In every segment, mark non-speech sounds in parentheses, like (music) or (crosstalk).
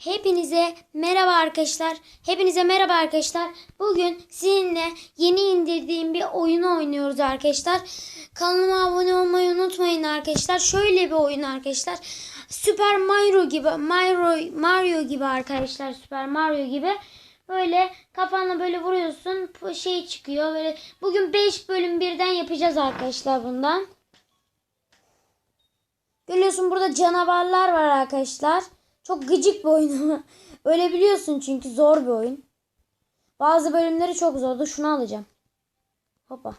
Hepinize merhaba arkadaşlar. Hepinize merhaba arkadaşlar. Bugün sizinle yeni indirdiğim bir oyunu oynuyoruz arkadaşlar. Kanalıma abone olmayı unutmayın arkadaşlar. Şöyle bir oyun arkadaşlar. Süper Mario gibi Mario Mario gibi arkadaşlar. Süper Mario gibi. Böyle kafanla böyle vuruyorsun. Şey çıkıyor. Böyle bugün 5 bölüm birden yapacağız arkadaşlar bundan. Görüyorsun burada canavarlar var arkadaşlar. Çok gıcık bir oyun ama. (laughs) Öyle biliyorsun çünkü zor bir oyun. Bazı bölümleri çok zordu. Şunu alacağım. Hoppa.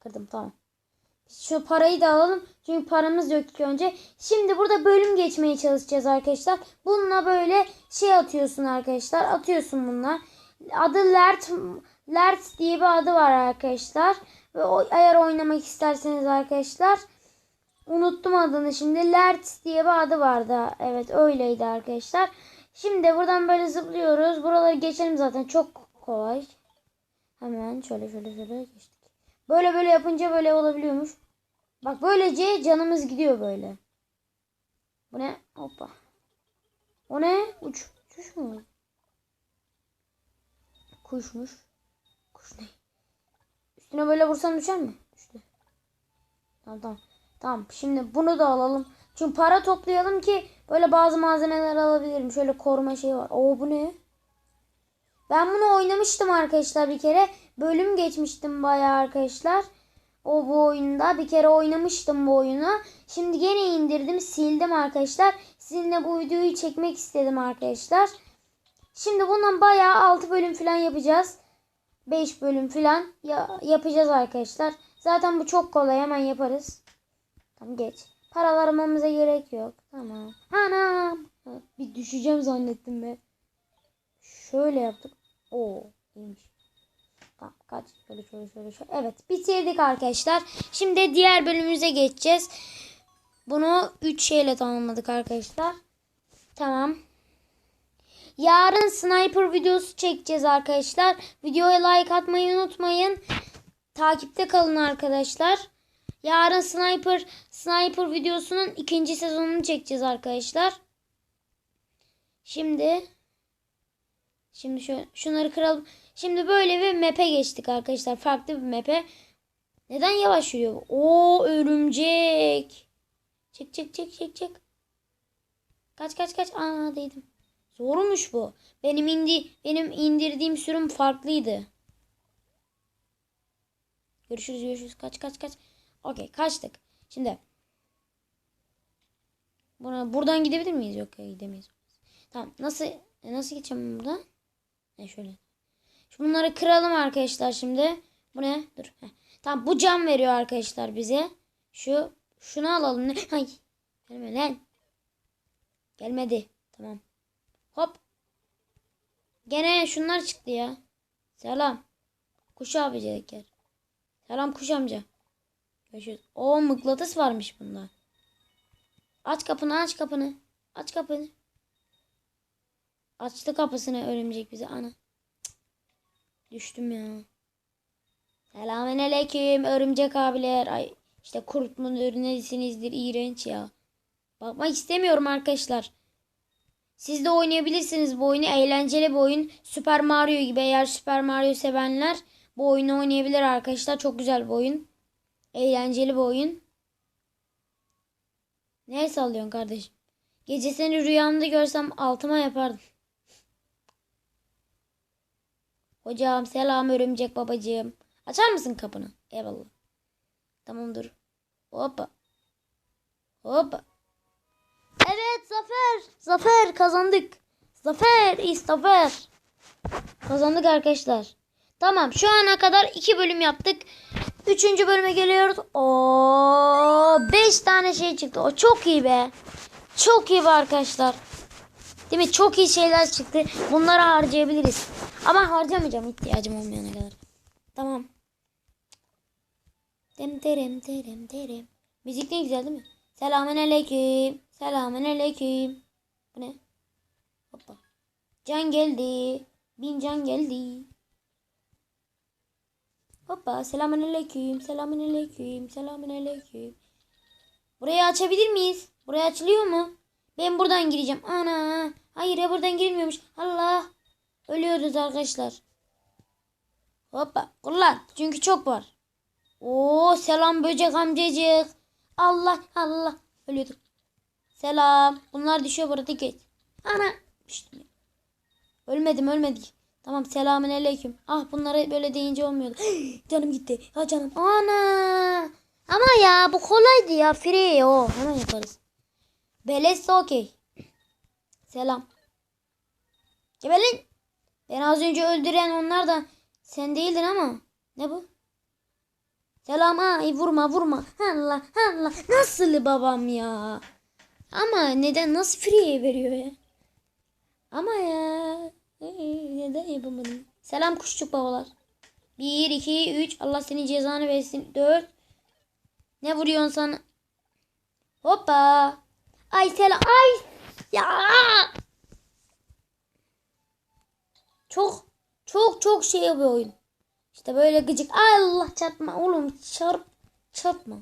Kırdım tamam. Şu parayı da alalım. Çünkü paramız yok ki önce. Şimdi burada bölüm geçmeye çalışacağız arkadaşlar. Bununla böyle şey atıyorsun arkadaşlar. Atıyorsun bununla. Adı Lert, Lert diye bir adı var arkadaşlar. Ve o, eğer oynamak isterseniz arkadaşlar Unuttum adını şimdi. Lert diye bir adı vardı. Evet öyleydi arkadaşlar. Şimdi buradan böyle zıplıyoruz. Buraları geçelim zaten. Çok kolay. Hemen şöyle şöyle şöyle geçtik. Böyle böyle yapınca böyle olabiliyormuş. Bak böylece canımız gidiyor böyle. Bu ne? Hoppa. O ne? Uç. Uçuş mu? Kuşmuş. Kuş ne? Üstüne böyle vursam düşer mi? Düştü. Tamam tamam. Tamam şimdi bunu da alalım. Çünkü para toplayalım ki böyle bazı malzemeler alabilirim. Şöyle koruma şeyi var. Oo bu ne? Ben bunu oynamıştım arkadaşlar bir kere. Bölüm geçmiştim bayağı arkadaşlar. O bu oyunda bir kere oynamıştım bu oyunu. Şimdi gene indirdim sildim arkadaşlar. Sizinle bu videoyu çekmek istedim arkadaşlar. Şimdi bundan bayağı 6 bölüm falan yapacağız. 5 bölüm falan ya- yapacağız arkadaşlar. Zaten bu çok kolay hemen yaparız. Tamam geç. Para aramamıza gerek yok. Tamam. Anam. Bir düşeceğim zannettim be. Şöyle yaptık. Oo iyiymiş. Tamam kaç. Şöyle şöyle şöyle şöyle. Evet bitirdik arkadaşlar. Şimdi diğer bölümümüze geçeceğiz. Bunu 3 şeyle tamamladık arkadaşlar. Tamam. Yarın sniper videosu çekeceğiz arkadaşlar. Videoya like atmayı unutmayın. Takipte kalın arkadaşlar. Yarın sniper sniper videosunun ikinci sezonunu çekeceğiz arkadaşlar. Şimdi şimdi şu şunları kıralım. Şimdi böyle bir map'e geçtik arkadaşlar. Farklı bir map'e. Neden yavaş yürüyor? O örümcek. Çık çık çık çık çık. Kaç kaç kaç. Aa değdim. Zormuş bu. Benim indi benim indirdiğim sürüm farklıydı. Görüşürüz görüşürüz. Kaç kaç kaç. Okey kaçtık. Şimdi buna buradan gidebilir miyiz? Yok ya, gidemeyiz. Tamam. Nasıl e, nasıl geçeceğim buradan? Ne şöyle. Şu bunları kıralım arkadaşlar şimdi. Bu ne? Dur. Heh. Tamam bu cam veriyor arkadaşlar bize. Şu şunu alalım. Hay. Gelme lan. Gelmedi. Tamam. Hop. Gene şunlar çıktı ya. Selam. Kuş abi yer. Selam kuş amca. Görüşürüz. O mıknatıs varmış bunda. Aç kapını aç kapını. Aç kapını. Açtı kapısını örümcek bize ana. Düştüm ya. Selamünaleyküm örümcek abiler. Ay işte kurt mudur iğrenç ya. Bakmak istemiyorum arkadaşlar. Siz de oynayabilirsiniz bu oyunu. Eğlenceli bir oyun. Super Mario gibi eğer Super Mario sevenler bu oyunu oynayabilir arkadaşlar. Çok güzel bir oyun. Eğlenceli bir oyun. Ne sallıyorsun kardeşim? Gece seni rüyamda görsem altıma yapardım. Hocam selam örümcek babacığım. Açar mısın kapını? Eyvallah. Tamam dur. Hoppa. Hoppa. Evet Zafer. Zafer kazandık. Zafer is Zafer. Kazandık arkadaşlar. Tamam şu ana kadar iki bölüm yaptık. Üçüncü bölüme geliyoruz. O beş tane şey çıktı. O çok iyi be. Çok iyi be arkadaşlar. Değil mi? Çok iyi şeyler çıktı. Bunları harcayabiliriz. Ama harcamayacağım ihtiyacım olmayana kadar. Tamam. Dem derem derem derem. Müzik ne güzel değil mi? Selamun aleyküm. Selamun aleyküm. Bu ne? Hoppa. Can geldi. Bin can geldi. Hoppa. Selamun aleyküm. Selamun aleyküm. Selamun aleyküm. Burayı açabilir miyiz? Buraya açılıyor mu? Ben buradan gireceğim. Ana. Hayır ya buradan girilmiyormuş. Allah. Ölüyoruz arkadaşlar. Hoppa. Kullan. Çünkü çok var. Oo selam böcek amcacık. Allah Allah. Ölüyorduk. Selam. Bunlar düşüyor burada geç. Ana. İşte. Ölmedim ölmedik. Tamam selamün aleyküm. Ah bunlara böyle deyince olmuyordu. (gasps) canım gitti. Ha canım. Ana. Ama ya bu kolaydı ya. Free o. Hemen yaparız. Beleşse okey. Selam. Gebelin. Ben az önce öldüren onlar da sen değildin ama. Ne bu? Selam ay vurma vurma. Allah Allah. Nasıl babam ya? Ama neden nasıl free veriyor ya? Ama ya. Ee, neden yapamadım? Selam kuşçuk babalar. 1, 2, 3. Allah senin cezanı versin. 4. Ne vuruyorsun sana? Hoppa. Ay selam. Ay. Ya. Çok çok çok şey bir oyun. İşte böyle gıcık. Ay Allah çarpma oğlum çarp çarpma.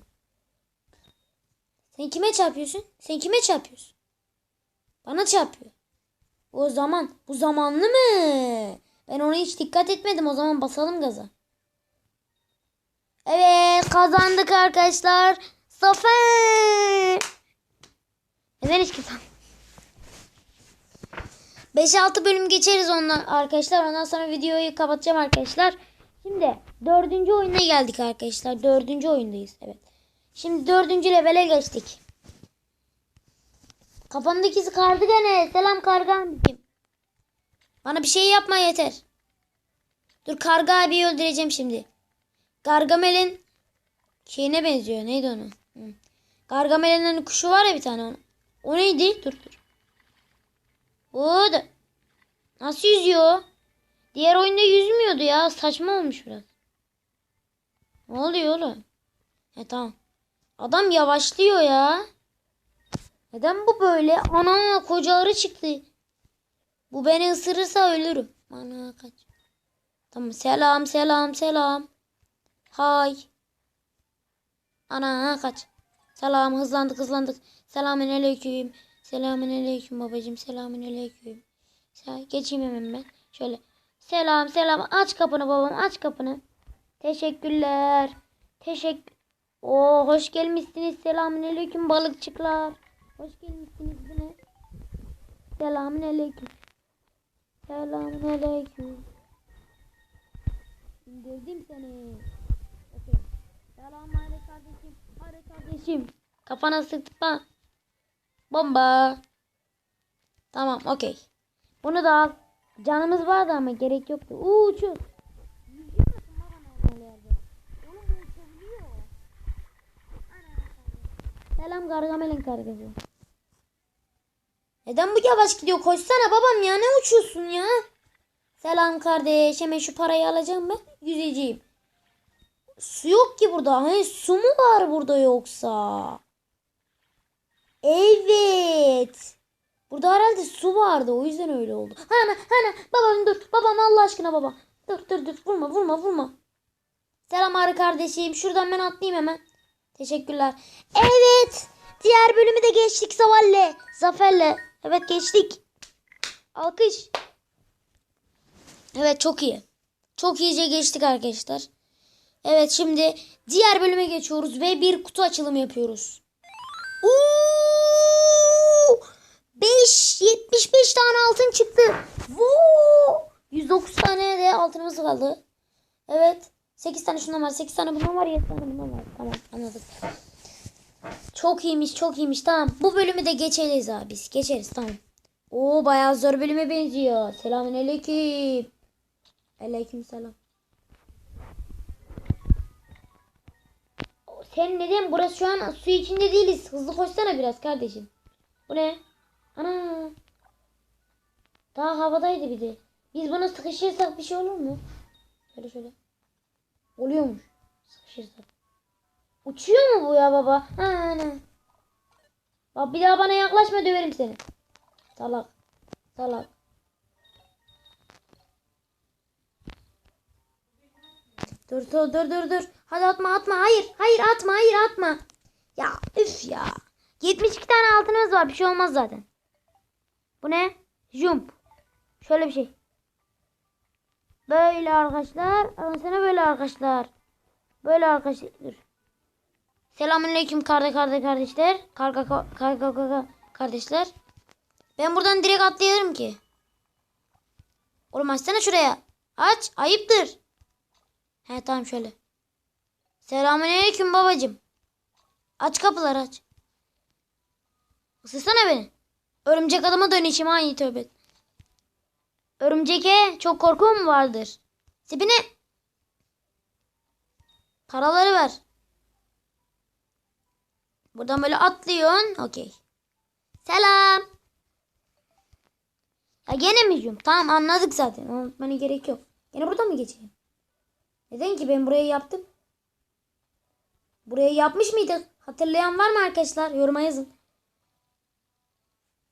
Sen kime çarpıyorsun? Sen kime çarpıyorsun? Bana çarpıyor. O zaman bu zamanlı mı? Ben ona hiç dikkat etmedim. O zaman basalım gaza. Evet kazandık arkadaşlar. Zafer. Neden hiç kazandım? 5-6 bölüm geçeriz ondan arkadaşlar. Ondan sonra videoyu kapatacağım arkadaşlar. Şimdi dördüncü oyuna geldik arkadaşlar. Dördüncü oyundayız. Evet. Şimdi dördüncü levele geçtik. Kafamdaki kardı gene. Selam karga abicim. Bana bir şey yapma yeter. Dur karga abiyi öldüreceğim şimdi. Gargamel'in şeyine benziyor. Neydi onu? Hı. Gargamel'in hani kuşu var ya bir tane. onun. O neydi? Dur dur. O da. Nasıl yüzüyor? Diğer oyunda yüzmüyordu ya. Saçma olmuş biraz. Ne oluyor oğlum? He tamam. Adam yavaşlıyor ya. Neden bu böyle? Ana koca arı çıktı. Bu beni ısırırsa ölürüm. Ana kaç. Tamam selam selam selam. Hay. Ana kaç. Selam hızlandık hızlandık. Selamün aleyküm. Selamün aleyküm babacım. Selamün aleyküm. Sen geçeyim hemen ben. Şöyle. Selam selam. Aç kapını babam aç kapını. Teşekkürler. Teşekkür. Oo hoş gelmişsiniz. Selamün aleyküm balıkçıklar. Hoş gelmişsiniz yine. Selamün aleyküm. Selamün aleyküm. İndirdim seni. Okey. Selam Hare kardeşim. Hare kardeşim. Kafana sıkma. Bomba. Tamam okey. Bunu da al. Canımız vardı ama gerek yoktu. Uuu uçuyor. Yüzüyor musun baba normal yerde? Oğlum bu uçabiliyor. Selam Gargamel'in kargası. Neden bu yavaş gidiyor? Koşsana babam ya ne uçuyorsun ya? Selam kardeş. Hemen şu parayı alacağım ben. Yüzeceğim. Su yok ki burada. Hani su mu var burada yoksa? Evet. Burada herhalde su vardı. O yüzden öyle oldu. Hana hana. Babam dur. Babam Allah aşkına baba. Dur dur dur. Vurma vurma vurma. Selam arı kardeşim. Şuradan ben atlayayım hemen. Teşekkürler. Evet. Diğer bölümü de geçtik Zaval'le. Zafer'le. Evet geçtik. Alkış. Evet çok iyi. Çok iyice geçtik arkadaşlar. Evet şimdi diğer bölüme geçiyoruz ve bir kutu açılımı yapıyoruz. Oo! 5 75 tane altın çıktı. Voo! 109 tane de altınımız kaldı. Evet. 8 tane şundan var. 8 tane bundan var. 7 tane bundan var. Tamam anladık. Çok iyiymiş çok iyiymiş. Tamam. Bu bölümü de geçeriz abi. Geçeriz tamam. Oo bayağı zor bölüme benziyor. Selamun aleyküm. Aleyküm selam. Sen neden burası şu an su içinde değiliz. Hızlı koşsana biraz kardeşim. Bu ne? Ana. Daha havadaydı bir de. Biz buna sıkışırsak bir şey olur mu? Şöyle şöyle. Oluyormuş. Sıkışırsak. Uçuyor mu bu ya baba? Ha ana. Bak bir daha bana yaklaşma döverim seni. Salak. Salak. Dur dur dur dur dur. Hadi atma atma. Hayır hayır atma hayır atma. Ya üf ya. 72 tane altınımız var. Bir şey olmaz zaten. Bu ne? Jump. Şöyle bir şey. Böyle arkadaşlar. Sana böyle arkadaşlar. Böyle arkadaşlar. Selamünaleyküm karda karda kardeşler. Karga karga karga kardeşler. Ben buradan direkt atlayalım ki. Oğlum açsana şuraya. Aç. Ayıptır. He tamam şöyle. Selamünaleyküm babacım. Aç kapıları aç. Isırsana beni. Örümcek adama dönüşüm aynı tövbe. Örümceke çok korku mu vardır? Sipine. Paraları ver. Buradan böyle atlıyorsun. Okey. Selam. Ya gene mi yüzüyorum? Tamam anladık zaten. Unutmana gerek yok. Gene burada mı geçeyim? Neden ki ben burayı yaptım? Burayı yapmış mıydık? Hatırlayan var mı arkadaşlar? Yoruma yazın.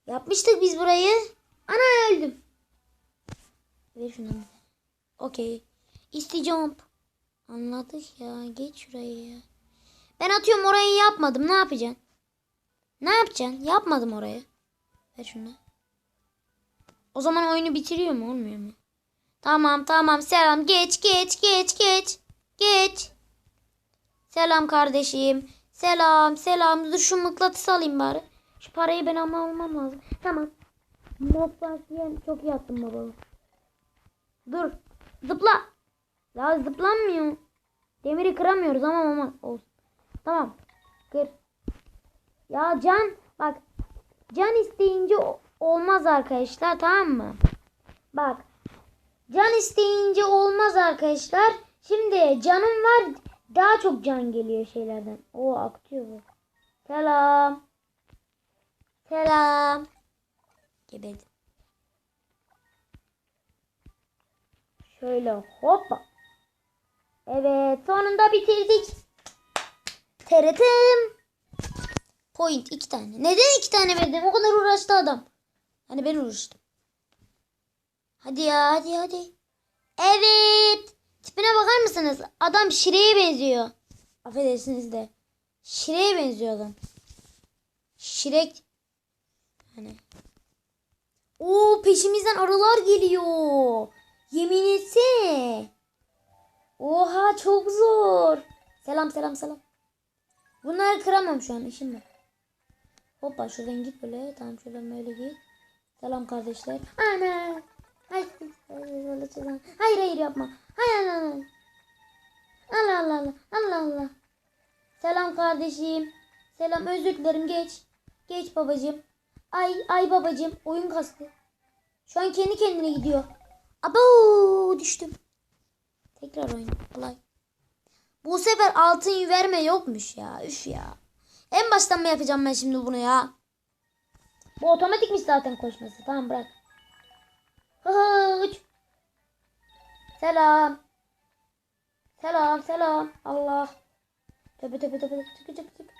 Yapmıştık biz burayı. Ana öldüm. Ver şunu. Okey. İsti jump. Anladık ya. Geç şuraya ya. Ben atıyorum orayı yapmadım. Ne yapacaksın? Ne yapacaksın? Yapmadım orayı. Ver şunu. O zaman oyunu bitiriyor mu? Olmuyor mu? Tamam tamam selam. Geç geç geç geç. Geç. Selam kardeşim. Selam selam. Dur şu mıknatısı alayım bari. Şu parayı ben ama almam lazım. Tamam. Diyen çok iyi attım baba. Dur. Zıpla. Ya zıplanmıyor. Demiri kıramıyoruz ama ama olsun. Tamam. Kır. Ya can bak. Can isteyince olmaz arkadaşlar tamam mı? Bak. Can isteyince olmaz arkadaşlar. Şimdi canım var. Daha çok can geliyor şeylerden. O akıyor bu. Selam. Selam. Geberdim. Şöyle hoppa. Evet sonunda bitirdik. TRT'm. Point iki tane. Neden iki tane verdim? O kadar uğraştı adam. Hani ben uğraştım. Hadi ya hadi hadi. Evet. Tipine bakar mısınız? Adam Şire'ye benziyor. Affedersiniz de. Şire'ye benziyor adam. Şirek. Hani. Oo peşimizden arılar geliyor. Yemin etsene. Oha çok zor. Selam selam selam. Bunları kıramam şu an işim var. Hoppa şuradan git böyle. Tamam şuradan böyle git. Selam kardeşler. Ana. Hayır. Hayır hayır yapma. Hayır hayır. Allah Allah Allah. Allah Allah. Selam kardeşim. Selam özür dilerim geç. Geç babacığım. Ay ay babacığım oyun kastı. Şu an kendi kendine gidiyor. Abo düştüm. Tekrar oyun. Kolay. Bu sefer altın verme yokmuş ya. Üf ya. En baştan mı yapacağım ben şimdi bunu ya? Bu otomatikmiş zaten koşması. Tamam bırak. Hı hı uç. Selam. Selam selam. Allah. Tepe tepe tepe tepe tepe tepe.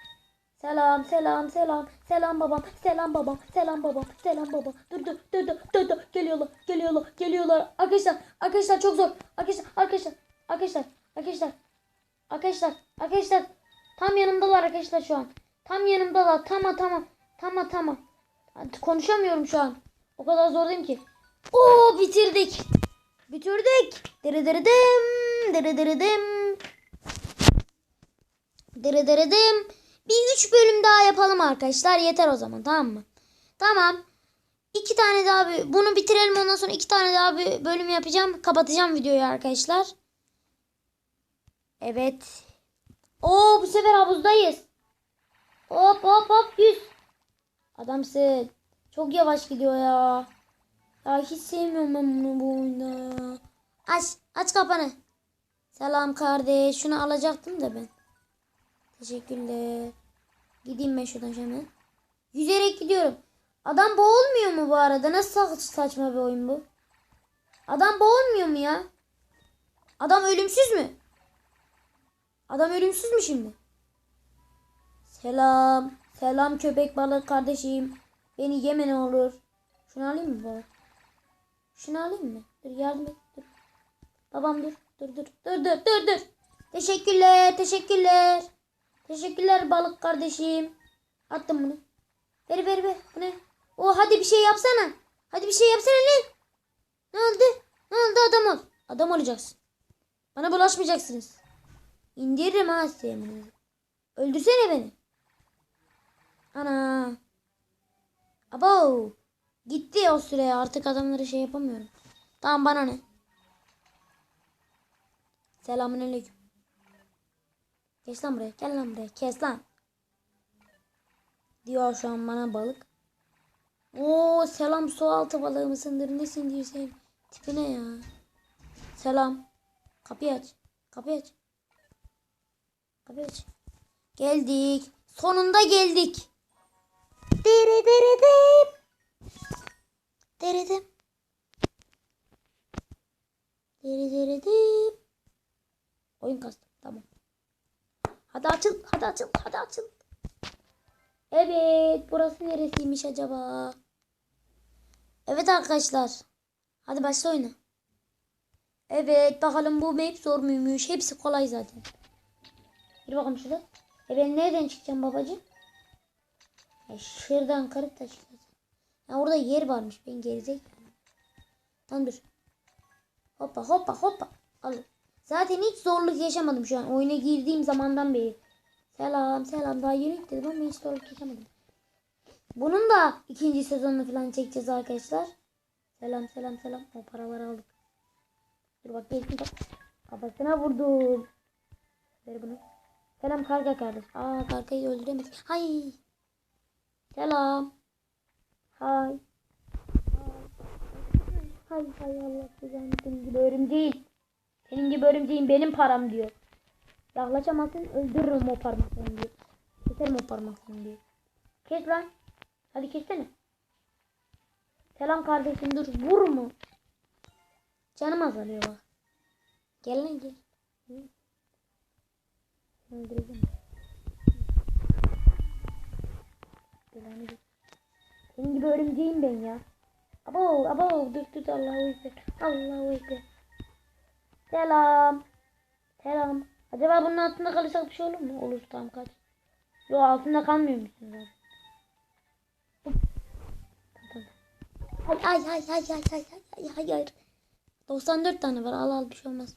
Selam selam selam. Selam babam. Selam babam. Selam babam. Selam babam. Dur dur dur dur dur dur. Geliyorlar. Geliyorlar. Geliyorlar. Arkadaşlar. Arkadaşlar çok zor. Arkadaşlar. Arkadaşlar. Arkadaşlar. Arkadaşlar. Arkadaşlar. Arkadaşlar. Tam yanımdalar arkadaşlar şu an. Tam yanımdalar. Tamam tamam. Tamam tamam. Konuşamıyorum şu an. O kadar zor ki. Oo bitirdik. Bitirdik. Dere dere dim. Dere dere dim. Dere dere dim. Bir üç bölüm daha yapalım arkadaşlar. Yeter o zaman tamam mı? Tamam. İki tane daha bir, bunu bitirelim ondan sonra iki tane daha bir bölüm yapacağım. Kapatacağım videoyu arkadaşlar. Evet. Oo bu sefer havuzdayız. Hop hop hop yüz. Adamsın. Çok yavaş gidiyor ya. Ya hiç sevmiyorum ben bunu bu oyunda ya. Aç. Aç kapanı. Selam kardeş. Şunu alacaktım da ben. Teşekkürler. Gideyim ben şuradan hemen. Yüzerek gidiyorum. Adam boğulmuyor mu bu arada? Nasıl sa- saçma bir oyun bu? Adam boğulmuyor mu ya? Adam ölümsüz mü? Adam ölümsüz mü şimdi? Selam. Selam köpek balık kardeşim. Beni yeme ne olur. Şunu alayım mı baba? Şunu alayım mı? Dur yardım et. Dur. Babam dur. Dur dur. Dur dur dur dur. Teşekkürler. Teşekkürler. Teşekkürler balık kardeşim. Attım bunu. Ver ver ver. Bu ne? O hadi bir şey yapsana. Hadi bir şey yapsana lan. Ne oldu? Ne oldu adam ol. Adam olacaksın. Bana bulaşmayacaksınız. İndiririm ha size yemininizi. Öldürsene beni. Ana. Abo. Gitti o süre artık adamları şey yapamıyorum. Tamam bana ne? Selamünaleyküm. Geç lan buraya. Gel lan buraya. Kes lan. Diyor şu an bana balık. Oo selam su altı balığı mısındır nesin diyor sen. Tipine ya. Selam. Kapıyı aç. Kapıyı aç. Kapıyı. Geldik. Sonunda geldik. Dere dere dem. Dere dem. Dere dere dem. Oyun kastı. Tamam. Hadi açıl. Hadi açıl. Hadi açıl. Evet. Burası neresiymiş acaba? Evet arkadaşlar. Hadi başla oyna. Evet bakalım bu map zor muymuş? Hepsi kolay zaten. Bir bakalım şurada. E ben nereden çıkacağım babacığım? E şuradan kırıp da çıkacağım. Ya orada yer varmış. Ben gerizek. Tamam dur. Hoppa hoppa hoppa. Al. Zaten hiç zorluk yaşamadım şu an. Oyuna girdiğim zamandan beri. Selam selam. Daha yeni yükledim ama hiç zorluk yaşamadım. Bunun da ikinci sezonunu falan çekeceğiz arkadaşlar. Selam selam selam. O paraları aldık. Dur bak gelsin bak. Kafasına vurdum. Ver bunu. Selam karga kardeş. Aa kargayı öldüremedik. Hay. Selam. Hay. Hay hay Allah senin gibi örümceğin. Senin gibi örümceğin benim param diyor. Yaklaşamazsın öldürürüm o parmaklarını diyor. Keserim o parmaklarını diyor. Kes lan. Hadi kessene. Selam kardeşim dur vurma. Canım azalıyor bak. Gel lan gel. Öldüreceğim. Senin gibi örümceğim ben ya. Abo abo dur dur Allahu ekber. Allahu ekber. Selam. Selam. Acaba bunun altında kalırsak bir şey olur mu? Olur tamam kaç. Yo altında kalmıyor musun zaten? Ay ay ay ay ay ay ay hayır. 94 tane var al al bir şey olmaz.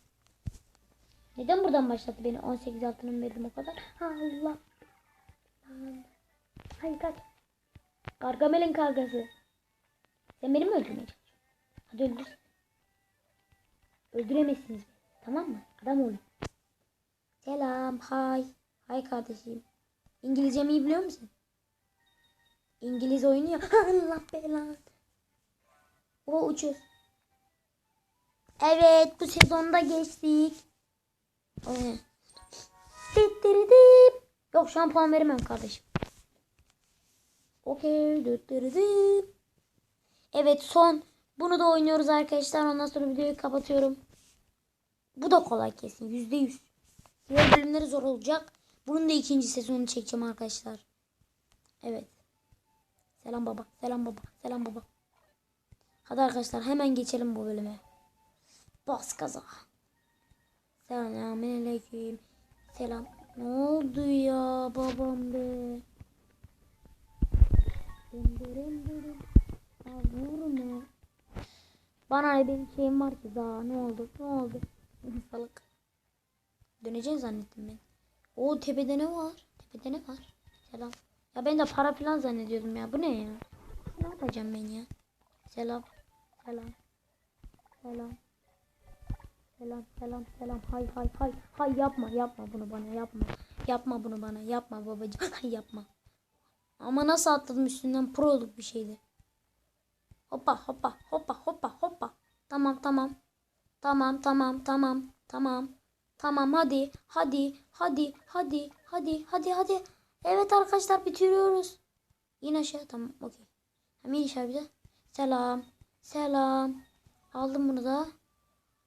Neden buradan başlattı beni? 18 altının verdim o kadar. Allah. Hayır kaç. Gargamel'in kargası. Sen beni mi öldürmeye çalışıyorsun? Hadi öldür. Öldüremezsiniz. Tamam mı? Adam olun. Selam. Hay. Hay kardeşim. İngilizcemi iyi biliyor musun? İngiliz oynuyor. (laughs) Allah belanı. O uçuyor. Evet bu sezonda geçtik. O ne? Dit diri dip. Yok şu an puan veremem kardeşim. Okey. Evet son. Bunu da oynuyoruz arkadaşlar. Ondan sonra videoyu kapatıyorum. Bu da kolay kesin. Yüzde yüz. Diğer bölümleri zor olacak. Bunun da ikinci sezonunu çekeceğim arkadaşlar. Evet. Selam baba. Selam baba. Selam baba. Hadi arkadaşlar hemen geçelim bu bölüme. Bas gaza. Selamünaleyküm. Selam. Ne oldu ya babam be? Döndürüm dürüm. Ya vurma. Bana ne benim şeyim var ki daha ne oldu? Ne oldu? Salak. Döneceğini zannettim ben. O tepede ne var? Tepede ne var? Selam. Ya ben de para falan zannediyordum ya. Bu ne ya? Ne yapacağım ben ya? Selam. Selam. Selam. Selam selam selam. Hay hay hay. Hay yapma yapma bunu bana yapma. Yapma bunu bana yapma babacığım. (laughs) Yapma. Ama nasıl atladım üstünden proluk bir şeydi. Hoppa hoppa hoppa hoppa hoppa. Tamam tamam. Tamam tamam tamam tamam. Tamam hadi hadi hadi hadi hadi hadi hadi. Evet arkadaşlar bitiriyoruz. İn aşağı tamam okey. Hem in aşağı bir de. Selam. Selam. Aldım bunu da.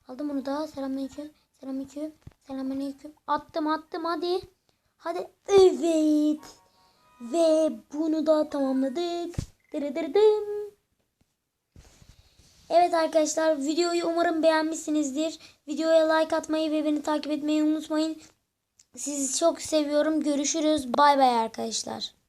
Aldım bunu da. Selamünaleyküm. Selamünaleyküm. Selamünaleyküm. Attım attım hadi. Hadi. Evet. Ve bunu da tamamladık. Dırıdırdım. Evet arkadaşlar videoyu umarım beğenmişsinizdir. Videoya like atmayı ve beni takip etmeyi unutmayın. Sizi çok seviyorum. Görüşürüz. Bay bay arkadaşlar.